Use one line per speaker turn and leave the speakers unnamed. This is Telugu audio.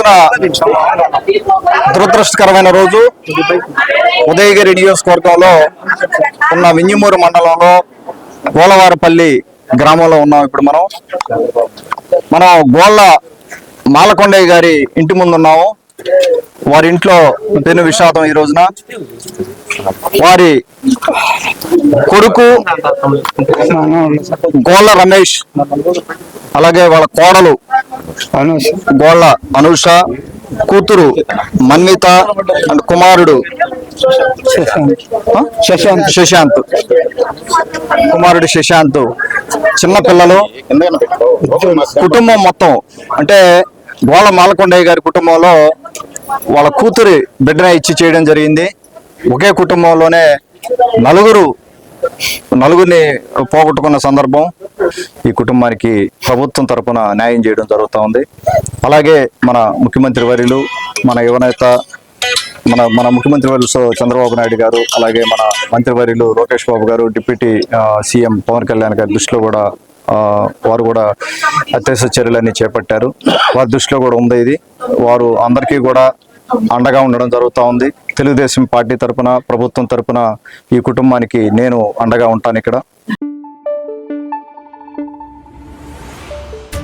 రోజున దురదృష్టకరమైన రోజు. ఉదయగిరి నియోజకవర్గంలో ఉన్న వింజమూరు మండలంలో గోలవారపల్లి గ్రామంలో ఉన్నాం ఇప్పుడు మనం. మనం గోళ్ళ మాలకొండయ్య గారి ఇంటి ముందు ఉన్నాము. వారి ఇంట్లో పెను విషాదం ఈ రోజున. వారి కొడుకు గోళ్ళ రమేష్ అలాగే వాళ్ళ కోడలు గోళ్ళ అనూష కూతురు మన్విత అండ్ కుమారుడు ఆ? శశాంత్. కుమారుడు శశాంత్. చిన్న పిల్లలు. కుటుంబం మొత్తం. అంటే గోళ్ళ మాలకొండయ్య గారి కుటుంబంలో వాళ్ళ కూతురి బిడ్డన ఇచ్చి చేయడం జరిగింది. ఒకే కుటుంబంలోనే నలుగురు నలుగురిని పోగొట్టుకున్న సందర్భం. ఈ కుటుంబానికి ప్రభుత్వం తరఫున న్యాయం చేయడం జరుగుతూ ఉంది. అలాగే మన ముఖ్యమంత్రి వర్యులు మన యువనేత మన మన ముఖ్యమంత్రి వర్యులు సో చంద్రబాబు నాయుడు గారు అలాగే మన మంత్రివర్యులు లోకేష్ బాబు గారు డిప్యూటీ సీఎం పవన్ కళ్యాణ్ గారి దృష్టిలో కూడా వారు కూడా అత్యవసర చర్యలన్నీ చేపట్టారు. వారి దృష్టిలో కూడా ఉంది ఇది. వారు అందరికీ కూడా అండగా ఉండడం జరుగుతూ ఉంది. తెలుగుదేశం పార్టీ తరపున ప్రభుత్వం తరఫున ఈ కుటుంబానికి నేను అండగా ఉంటాను ఇక్కడ.